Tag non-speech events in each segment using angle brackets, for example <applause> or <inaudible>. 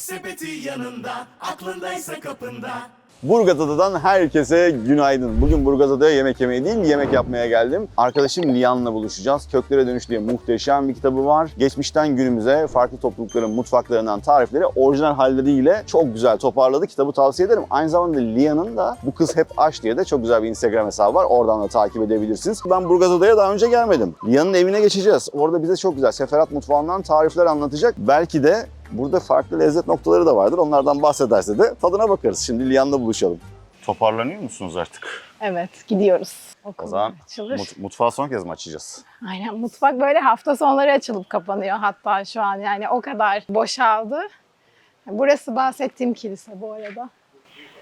Yemek sepeti yanında, aklındaysa kapında. Burgazada'dan herkese günaydın. Bugün Burgazada'ya yemek yemeye değil, yemek yapmaya geldim. Arkadaşım Lian'la buluşacağız. Köklere Dönüş diye muhteşem bir kitabı var. Geçmişten günümüze farklı toplulukların mutfaklarından tarifleri orijinal halleriyle çok güzel toparladı. Kitabı tavsiye ederim. Aynı zamanda Lian'ın da Bu Kız Hep Aş diye de çok güzel bir Instagram hesabı var. Oradan da takip edebilirsiniz. Ben Burgazada'ya daha önce gelmedim. Lian'ın evine geçeceğiz. Orada bize çok güzel Seferat Mutfağı'ndan tarifler anlatacak. Belki de Burada farklı lezzet noktaları da vardır. Onlardan bahsederse de tadına bakarız. Şimdi Liyan'la buluşalım. Toparlanıyor musunuz artık? Evet, gidiyoruz. Okul O zaman açılır. mut- mutfağı son kez mi açacağız? Aynen, mutfak böyle hafta sonları açılıp kapanıyor hatta şu an. Yani o kadar boşaldı. Burası bahsettiğim kilise bu arada.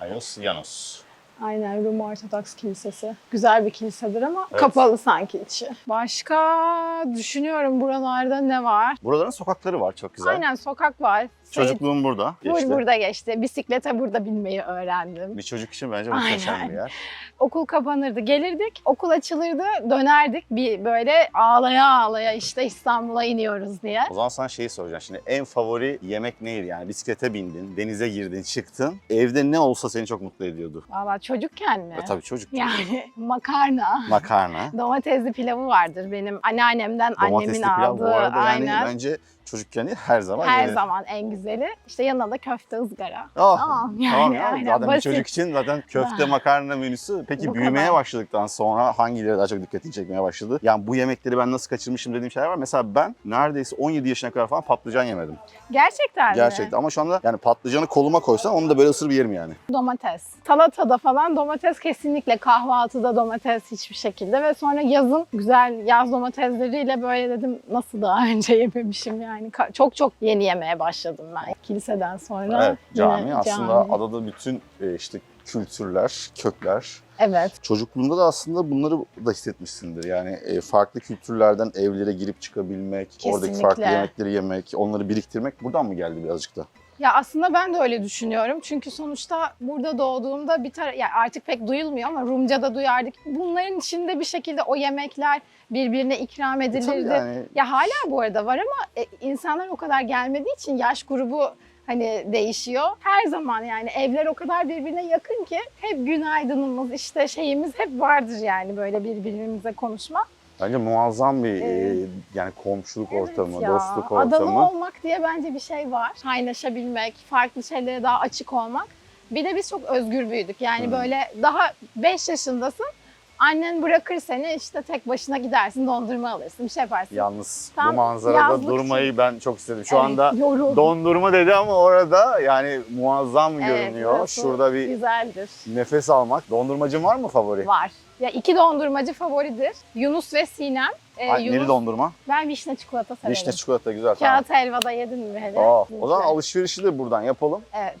Ayos Yanos. Aynen, Rum Ortodoks Kilisesi. Güzel bir kilisedir ama Evet. kapalı sanki içi. Başka düşünüyorum buralarda ne var? Buraların sokakları var çok güzel. Aynen sokak var. Çocukluğum burada Bur- geçti. burada geçti. Bisiklete burada binmeyi öğrendim. Bir çocuk için bence muhteşem bir yer. Okul kapanırdı, gelirdik. Okul açılırdı, dönerdik. Bir böyle ağlaya ağlaya işte İstanbul'a iniyoruz diye. O zaman sana şeyi soracağım. Şimdi en favori yemek neydi? Yani bisiklete bindin, denize girdin, çıktın. Evde ne olsa seni çok mutlu ediyordu. Valla çocukken mi? E, tabii çocuk. Yani <laughs> makarna. Makarna. <laughs> Domatesli pilavı vardır benim anneannemden Domatesli annemin pilav bu aldığı. arada yani aynen. bence çocukken değil, her zaman Her yenir. zaman en güzeli. İşte yanına da köfte ızgara. Ah, Tamam, yani tamam ya. aynen, Zaten bir basit. çocuk için zaten <laughs> köfte makarna menüsü. Peki Bu büyümeye kadar. başladıktan sonra hangileri daha çok dikkatini çekmeye başladı? Yani bu yemekleri ben nasıl kaçırmışım dediğim şeyler var. Mesela ben neredeyse 17 yaşına kadar falan patlıcan yemedim. Gerçekten mi? Gerçekten ama şu anda yani patlıcanı koluma koysan onu da böyle ısır bir yerim yani. Domates. Salatada falan domates kesinlikle kahvaltıda domates hiçbir şekilde ve sonra yazın güzel yaz domatesleriyle böyle dedim nasıl daha önce yememişim yani çok çok yeni yemeye başladım ben kiliseden sonra. Evet cami aslında cami. adada bütün e, işte kültürler, kökler. Evet. Çocukluğunda da aslında bunları da hissetmişsindir. Yani e, farklı kültürlerden evlere girip çıkabilmek, oradaki Kesinlikle. farklı yemekleri yemek, onları biriktirmek buradan mı geldi birazcık da? Ya aslında ben de öyle düşünüyorum. Çünkü sonuçta burada doğduğumda bir tara ya artık pek duyulmuyor ama Rumca'da duyardık. Bunların içinde bir şekilde o yemekler birbirine ikram E, edilirdi. yani Ya hala bu arada var ama e, insanlar o kadar gelmediği için yaş grubu hani değişiyor. Her zaman yani evler o kadar birbirine yakın ki hep günaydınımız işte şeyimiz hep vardır yani böyle birbirimize konuşma. Bence muazzam bir Evet. e, yani komşuluk Evet ortamı, ya, dostluk Adalı ortamı. olmak diye bence bir şey var. Kaynaşabilmek, farklı şeylere daha açık olmak. Bir de biz çok özgür büyüdük. Yani Hmm. böyle daha 5 yaşındasın. Annen bırakır seni işte tek başına gidersin dondurma alırsın bir şey yaparsın. Yalnız Tam bu manzarada durmayı ben çok istedim. Şu Evet, anda yoruldum. dondurma dedi ama orada yani muazzam Evet, görünüyor. Şurada bir Güzeldir. nefes almak. Dondurmacın var mı favori? Var. Ya iki dondurmacı favoridir. Yunus ve Sinem. Ee, Ay, Yunus, Neli dondurma? ben vişne çikolata severim. Vişne çikolata güzel. Tamam. Kağıt helvada yedin mi hele? Oh, o zaman Güzel. alışverişi de buradan yapalım. Evet.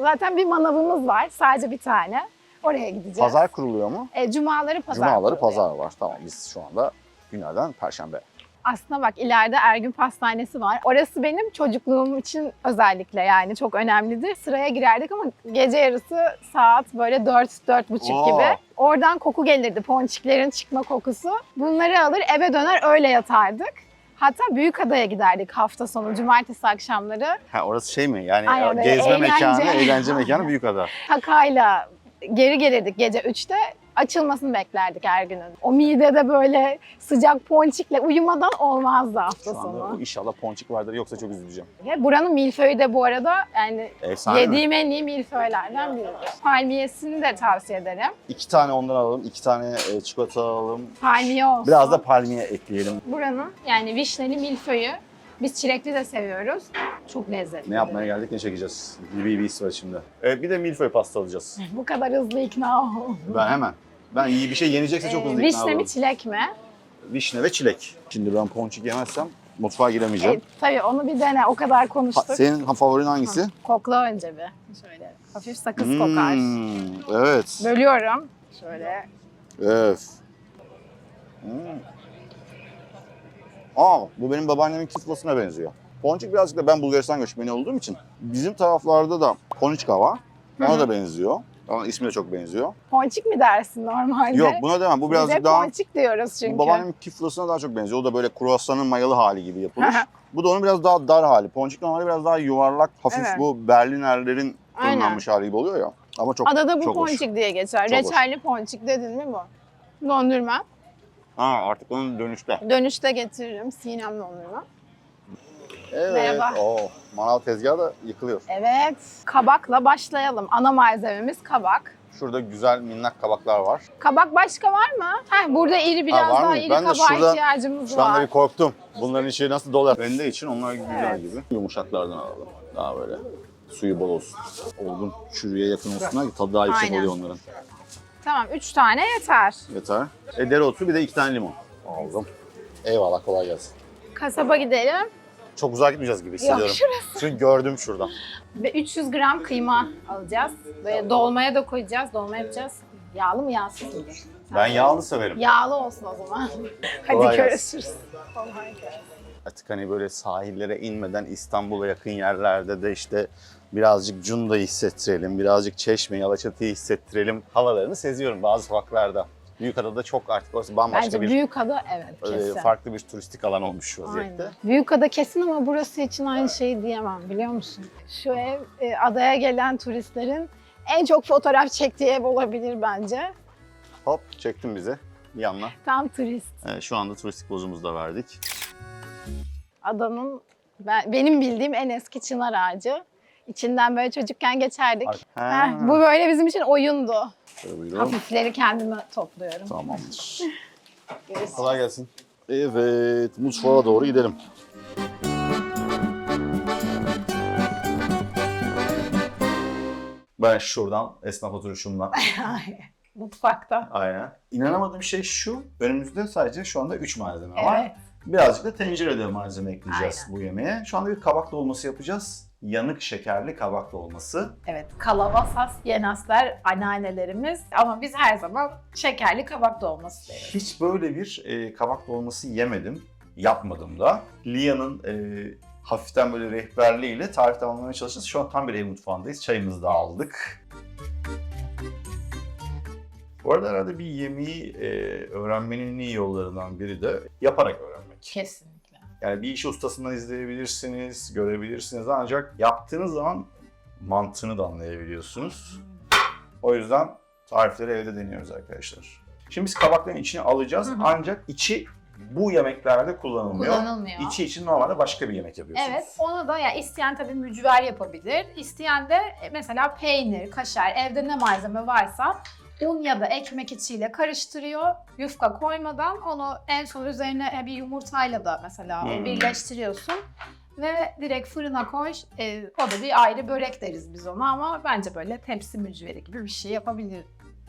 Zaten bir manavımız var. Sadece bir tane. Oraya gideceğiz. Pazar kuruluyor mu? E, cumaları pazar. Cumaları kuruluyor. pazar var. Tamam biz şu anda günlerden perşembe. Aslında bak ileride Ergün Pastanesi var. Orası benim çocukluğum için özellikle yani çok önemlidir. Sıraya girerdik ama gece yarısı saat böyle 4-4.30 Oo. gibi. Oradan koku gelirdi. Ponçiklerin çıkma kokusu. Bunları alır eve döner öyle yatardık. Hatta Büyükada'ya giderdik hafta sonu, cumartesi akşamları. Ha orası şey mi? Yani Aynen, gezme eğlence. mekanı, eğlence mekanı Büyükada. <laughs> Takayla geri gelirdik gece 3'te. Açılmasını beklerdik Ergün'ün. O midede böyle sıcak ponçikle uyumadan olmazdı hafta Şu anda sonu. inşallah ponçik vardır yoksa çok üzüleceğim. Ve Buranın milföyü de bu arada yani Efsane yediğim en iyi milföylerden biridir. Palmiyesini de tavsiye ederim. İki tane ondan alalım, iki tane e, çikolata alalım. Palmiye olsun. Biraz da palmiye ekleyelim. Buranın yani vişneli milföyü biz çilekli de seviyoruz. Çok lezzetli. Ne yapmaya geldik, ne çekeceğiz? Bir bir his var şimdi. Evet, bir de milföy pasta alacağız. Bu kadar hızlı ikna oldum. Ben hemen. Ben iyi bir şey yenecekse çok Ee, hızlı ikna Vişne olurum. mi çilek mi? Vişne ve çilek. Şimdi ben ponçik yemezsem mutfağa giremeyeceğim. E, tabii onu bir dene o kadar Ha, konuştuk. senin ha, favorin hangisi? Kokla önce bir. Şöyle hafif sakız kokar. Hmm, evet. Bölüyorum. Şöyle. Öf. Hmm. Aa, bu benim babaannemin kiflasına benziyor. Ponçik birazcık da ben Bulgaristan göçmeni olduğum için bizim taraflarda da koniçka var. Ona da benziyor. Ama ismi de çok benziyor. Ponçik mi dersin normalde? Yok buna demem. Bu birazcık daha ponçik diyoruz çünkü. Bu babaannemin kiflosuna daha çok benziyor. O da böyle kruvasanın mayalı hali gibi yapılır. bu da onun biraz daha dar hali. Ponçik normalde biraz daha yuvarlak, hafif Evet. bu Berlinerlerin fırınlanmış hali gibi oluyor ya. Ama çok Adada bu çok hoş. ponçik diye geçer. Çok hoş. Reçelli ponçik dedin mi bu? Dondurma. Ha artık onun dönüşte. Dönüşte getiririm. Sinem dondurma. Evet. Merhaba. Oo, manav tezgahı da yıkılıyor. Evet. Kabakla başlayalım. Ana malzememiz kabak. Şurada güzel minnak kabaklar var. Kabak başka var mı? Heh, burada iri biraz var daha mı? iri Ben de kabağa şurada- ihtiyacımız Şu anda bir korktum. Bunların içi nasıl dolar? Rende için onlar güzel Evet. gibi. Yumuşaklardan alalım. Daha böyle suyu bol olsun. Olgun çürüye yakın olsunlar ki tadı daha yüksek Aynen. oluyor onların. Tamam, üç tane yeter. Yeter. E dereotu bir de iki tane limon. Aldım. Eyvallah kolay gelsin. Kasaba gidelim. Çok uzağa gitmeyeceğiz gibi Yok hissediyorum. şurası. Çünkü gördüm şuradan. Ve 300 gram kıyma alacağız. Böyle dolmaya da koyacağız. Dolma yapacağız. Yağlı mı yağsız mı? Ben yağlı severim. Yağlı olsun o zaman. <laughs> Hadi Kolay görüşürüz. Kolay gelsin. Artık hani böyle sahillere inmeden İstanbul'a yakın yerlerde de işte birazcık Cunda'yı hissettirelim, birazcık Çeşme'yi, Alaçatı'yı hissettirelim havalarını seziyorum bazı sokaklarda. Büyükada'da çok artık orası bambaşka Bence bir Büyükada evet e, kesin. farklı bir turistik alan olmuş vaziyette. Aynen. Büyükada kesin ama burası için aynı şeyi diyemem biliyor musun? Şu ev e, adaya gelen turistlerin en çok fotoğraf çektiği ev olabilir bence. Hop çektim bizi bir yandan. Tam turist. E, şu anda turistik pozumuzu da verdik. Adanın ben, benim bildiğim en eski çınar ağacı. İçinden böyle çocukken geçerdik. Heh, bu böyle bizim için oyundu. Şöyle buyurun. Hafifleri kendime topluyorum. Tamamdır. <laughs> Görüşürüz. Kolay gelsin. Evet, mutfağa doğru gidelim. Ben şuradan esnaf oturuşumla <laughs> Mutfakta. Aynen. İnanamadığım şey şu, önümüzde sadece şu anda 3 malzeme var. Evet. Birazcık da tencerede malzeme ekleyeceğiz Aynen. bu yemeğe. Şu anda bir kabak dolması yapacağız. Yanık şekerli kabak dolması. Evet, kalavasas, yenaslar anneannelerimiz ama biz her zaman şekerli kabak dolması deriz. Hiç böyle bir e, kabak dolması yemedim. Yapmadım da. Lia'nın e, hafiften böyle rehberliğiyle tarif tamamlamaya çalışacağız. Şu an tam bir ev mutfağındayız. Çayımızı da aldık. Bu arada herhalde bir yemeği e, öğrenmenin en iyi yollarından biri de yaparak öğrenmek. Kesinlikle. Yani bir işi ustasından izleyebilirsiniz, görebilirsiniz ancak yaptığınız zaman mantığını da anlayabiliyorsunuz. O yüzden tarifleri evde deniyoruz arkadaşlar. Şimdi biz kabakların içine alacağız Hı hı. ancak içi bu yemeklerde kullanılmıyor. Kullanılmıyor. İçi için normalde başka bir yemek yapıyorsunuz. Evet, onu da ya isteyen tabii mücver yapabilir. İsteyen de e, mesela peynir, kaşar, evde ne malzeme varsa un ya da ekmek içiyle karıştırıyor. Yufka koymadan onu en son üzerine bir yumurtayla da mesela Hmm. birleştiriyorsun. Ve direkt fırına koy. E, o da bir ayrı börek deriz biz ona ama bence böyle tepsi mücveri gibi bir şey yapabilir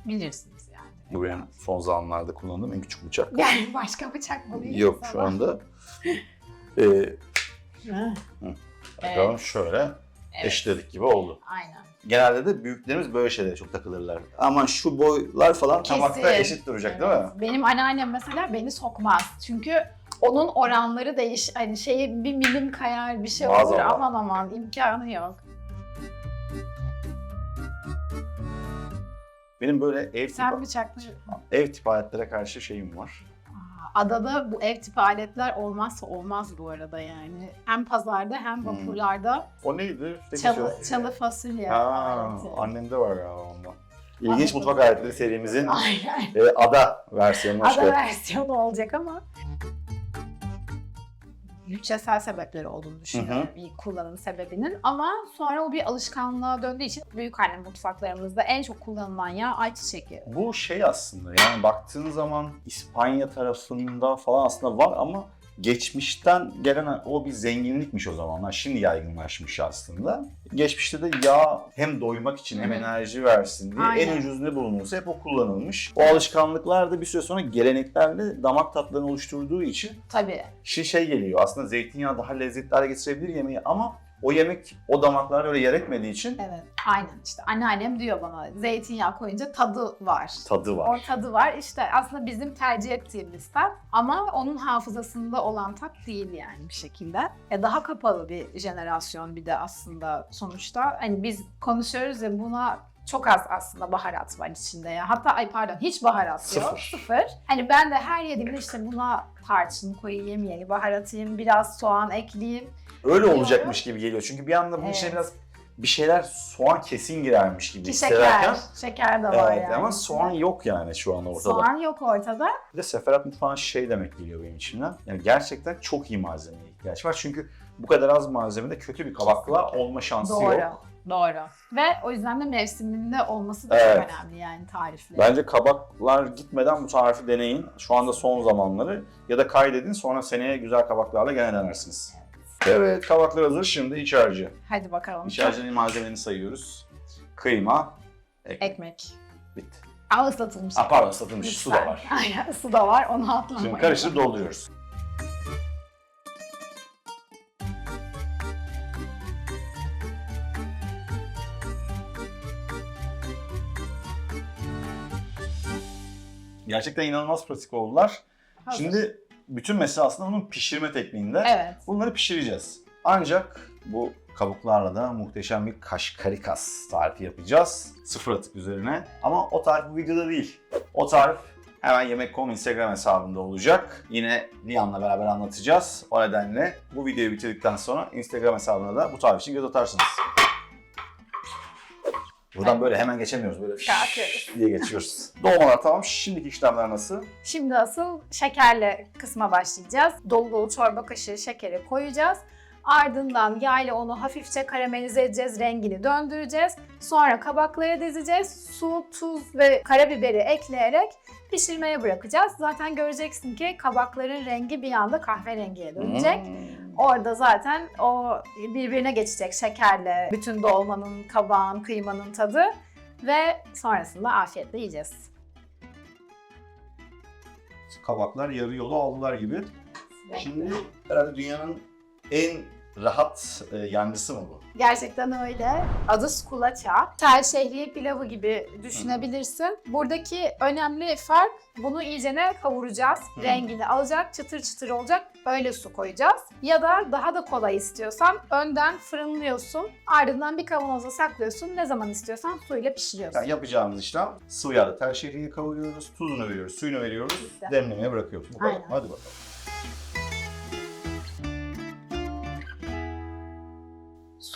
bilirsiniz yani. Bu benim son zamanlarda kullandığım en küçük bıçak. <laughs> Yani başka bıçak bulayım Yok şu anda. <laughs> Ee, Evet. bakalım şöyle Evet. eşledik gibi oldu. Aynen. Genelde de büyüklerimiz böyle şeylere çok takılırlar. Aman şu boylar falan tabakta Kesin. eşit duracak değil mi? Evet. Benim anneannem mesela beni sokmaz. Çünkü onun oranları değiş hani şeyi bir milim kayar bir şey olur Maazallah. aman aman imkanı yok. Benim böyle ev Sen tipi, bıçakları... ev tipi aletlere karşı şeyim var. Adada bu ev tipi aletler olmazsa olmaz bu arada yani. Hem pazarda hem Hmm. vapurlarda O neydi? Çalı, bir şey. çalı fasulye Ha, annemde var galiba ondan. İlginç mutfak aletleri serimizin e, ada versiyonu Ada versiyonu olacak ama bütçesel sebepleri olduğunu düşünüyorum Hı ilk kullanım sebebinin. Ama sonra o bir alışkanlığa döndüğü için büyük anne mutfaklarımızda en çok kullanılan yağ ayçiçek yağı. Bu şey aslında yani baktığın zaman İspanya tarafında falan aslında var ama geçmişten gelen o bir zenginlikmiş o zamanlar. Şimdi yaygınlaşmış aslında. Geçmişte de yağ hem doymak için hem enerji versin diye Aynen. en ucuz ne bulunursa hep o kullanılmış. O alışkanlıklar da bir süre sonra geleneklerle damak tatlarını oluşturduğu için Tabii. Şimdi şey geliyor aslında zeytinyağı daha lezzetli hale getirebilir yemeği ama o yemek o damaklarda öyle yer etmediği için Evet. Aynen işte anneannem diyor bana zeytinyağı koyunca tadı var. tadı var. O tadı var. İşte aslında bizim tercih ettiğimiz tat ama onun hafızasında olan tat değil yani bir şekilde. E daha kapalı bir jenerasyon bir de aslında sonuçta. Hani biz konuşuyoruz ya buna çok az aslında baharat var içinde ya. Hatta ay pardon hiç baharat yok. Sıfır. Sıfır. Hani ben de her yediğimde işte buna tarçın koyayım, yeni baharatayım, biraz soğan ekleyeyim. Öyle olacakmış gibi geliyor. Çünkü bir anda bunun içine Evet. biraz bir şeyler soğan kesin girermiş gibi Ki hissederken. şeker, şeker de var Evet yani. ama soğan yok yani şu an ortada. Soğan yok ortada. Bir de Seferat Mutfağı şey demek geliyor benim içimden. Yani gerçekten çok iyi malzemeye ihtiyaç var. Çünkü bu kadar az malzemede kötü bir kabakla Kesinlikle. olma şansı Doğru. yok. Doğru. Ve o yüzden de mevsiminde olması da Evet. çok önemli yani tarifle. Bence kabaklar gitmeden bu tarifi deneyin. Şu anda son zamanları. Ya da kaydedin sonra seneye güzel kabaklarla gene denersiniz. Evet kabaklar hazır. Şimdi iç harcı. Hadi bakalım. İç harcının malzemelerini sayıyoruz. Kıyma, ekmek. Ekmek. Bitti. Ama ıslatılmış. Ha, pardon ıslatılmış su da Lütfen. var. Aynen su da var onu atlamayın. Şimdi karıştırıp dolduruyoruz. Gerçekten inanılmaz pratik oldular. Hazır. Şimdi bütün mesele aslında bunun pişirme tekniğinde. Evet. Bunları pişireceğiz. Ancak bu kabuklarla da muhteşem bir kaşkarikas tarifi yapacağız. Sıfır atık üzerine. Ama o tarif bu videoda değil. O tarif hemen Yemek.com Instagram hesabında olacak. Yine Lian'la beraber anlatacağız. O nedenle bu videoyu bitirdikten sonra Instagram hesabına da bu tarif için göz atarsınız. Buradan böyle hemen geçemiyoruz. Böyle Kalkıyoruz. <laughs> diye geçiyoruz. Dolmalar tamam. Şimdiki işlemler nasıl? Şimdi asıl şekerle kısma başlayacağız. Dolu dolu çorba kaşığı şekeri koyacağız. Ardından yağ ile onu hafifçe karamelize edeceğiz, rengini döndüreceğiz. Sonra kabakları dizeceğiz. Su, tuz ve karabiberi ekleyerek pişirmeye bırakacağız. Zaten göreceksin ki kabakların rengi bir anda kahverengiye dönecek. Hmm. Orada zaten o birbirine geçecek şekerle bütün dolmanın, kabağın, kıymanın tadı ve sonrasında afiyetle yiyeceğiz. kabaklar yarı yolu aldılar gibi. Şimdi herhalde dünyanın en rahat e, yancısı mı bu? Gerçekten öyle. Adı skulaça. Tel şehriye pilavı gibi düşünebilirsin. Buradaki önemli fark bunu iyicene kavuracağız. Hı. Rengini alacak, çıtır çıtır olacak. Öyle su koyacağız. Ya da daha da kolay istiyorsan önden fırınlıyorsun. Ardından bir kavanoza saklıyorsun. Ne zaman istiyorsan suyla pişiriyorsun. Yani yapacağımız işlem sıvı yağda tel şehriyi kavuruyoruz, tuzunu veriyoruz, suyunu veriyoruz, demlemeye bırakıyoruz. Bu kadar. Aynen. Hadi bakalım.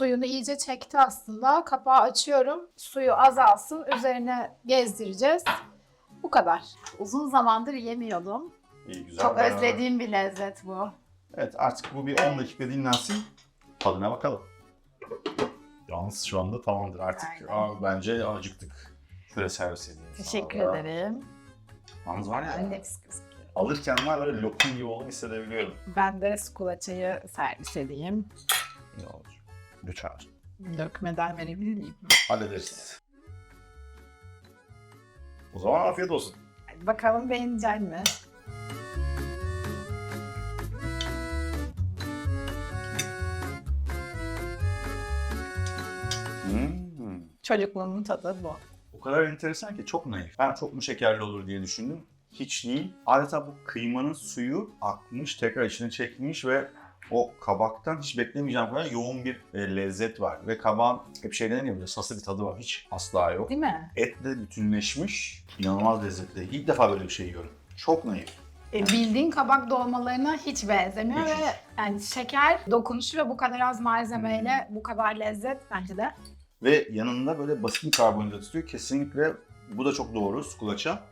Suyunu iyice çekti aslında. Kapağı açıyorum. Suyu azalsın. Üzerine gezdireceğiz. Bu kadar. Uzun zamandır yemiyordum. İyi güzel. Çok beraber. özlediğim bir lezzet bu. Evet artık bu bir 10 dakika dinlensin. Tadına bakalım. Yalnız şu anda tamamdır artık. Aynen. Aa, bence acıktık. Şöyle servis edeyim. Teşekkür da. ederim. Yalnız var ya, Nefis alırken var böyle lokum gibi olduğunu hissedebiliyorum. Ben de skulaçayı servis edeyim. İyi olur. Lütfen. Dökmeden verebilir miyim? Hallederiz. O zaman afiyet olsun. Hadi bakalım beğenecek mi? Hmm. Çocukluğumun tadı bu. O kadar enteresan ki çok naif. Ben çok mu şekerli olur diye düşündüm. Hiç değil. Adeta bu kıymanın suyu akmış, tekrar içine çekmiş ve o kabaktan hiç beklemeyeceğim kadar yoğun bir e, lezzet var. Ve kabağın hep şey denir ya böyle sası bir tadı var. Hiç asla yok. Değil mi? Etle bütünleşmiş. İnanılmaz lezzetli. İlk defa böyle bir şey yiyorum. Çok naif. E, bildiğin kabak dolmalarına hiç benzemiyor Hiç. ve yani şeker dokunuşu ve bu kadar az malzemeyle bu kadar lezzet bence de. Ve yanında böyle basit bir karbonhidrat tutuyor. Kesinlikle bu da çok doğru. Skulaça.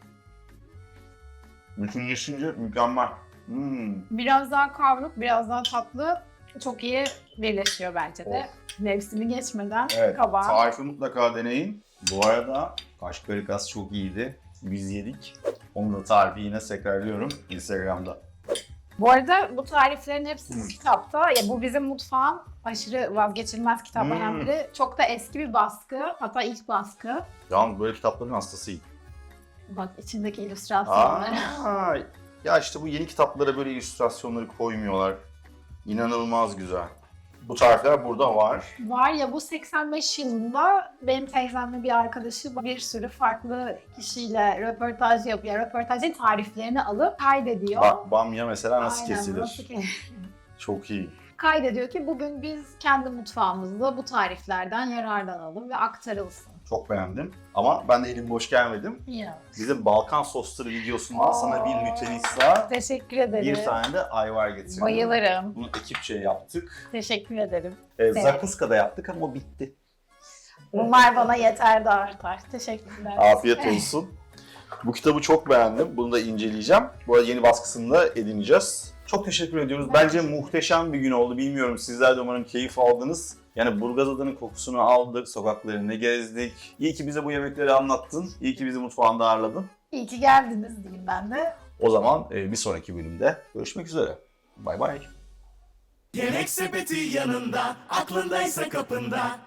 Bütünleşince mükemmel. Hmm. Biraz daha kavruk, biraz daha tatlı. Çok iyi birleşiyor bence de. Mevsimi geçmeden Evet, kabağı. tarifi mutlaka deneyin. Bu arada kaşkarikas çok iyiydi. Biz yedik. Onun da tarifi yine tekrarlıyorum Instagram'da. Bu arada bu tariflerin hepsi Hmm. kitapta. Ya bu bizim mutfağın aşırı vazgeçilmez kitaplarından Hmm. biri. Çok da eski bir baskı. Hatta ilk baskı. Yalnız böyle kitapların hastasıyım. Bak içindeki illüstrasyonlar. Aa, <laughs> ya işte bu yeni kitaplara böyle illüstrasyonları koymuyorlar. İnanılmaz güzel. Bu tarifler burada var. Var ya bu 85 yılında benim teyzemle bir arkadaşı bir sürü farklı kişiyle röportaj yapıyor. Röportajın tariflerini alıp kaydediyor. Bak bamya mesela nasıl Aynen, kesilir? nasıl ke- Çok iyi. Kaydediyor ki bugün biz kendi mutfağımızda bu tariflerden yararlanalım ve aktarılsın. Çok beğendim. Ama ben de elim boş gelmedim. Ya. Bizim Balkan sosları videosundan sana bir Nutellisa, Teşekkür ederim. bir tane de ayvar getirdim. Bayılırım. Bunu ekipçe yaptık. Teşekkür ederim. Ee. Zakuska'da yaptık ama o bitti. Bunlar bana yeter de artar. Teşekkürler. Afiyet olsun. Bu kitabı çok beğendim. Bunu da inceleyeceğim. Bu arada yeni baskısını da edineceğiz. Çok teşekkür ediyoruz. Bence muhteşem bir gün oldu. Bilmiyorum sizler de umarım keyif aldınız. Yani Burgazada'nın kokusunu aldık, sokaklarını gezdik. İyi ki bize bu yemekleri anlattın. İyi ki bizi mutfağında ağırladın. İyi ki geldiniz diyeyim ben de. O zaman e, bir sonraki bölümde görüşmek üzere. Bay bay. Yemek sepeti yanında, aklındaysa kapında.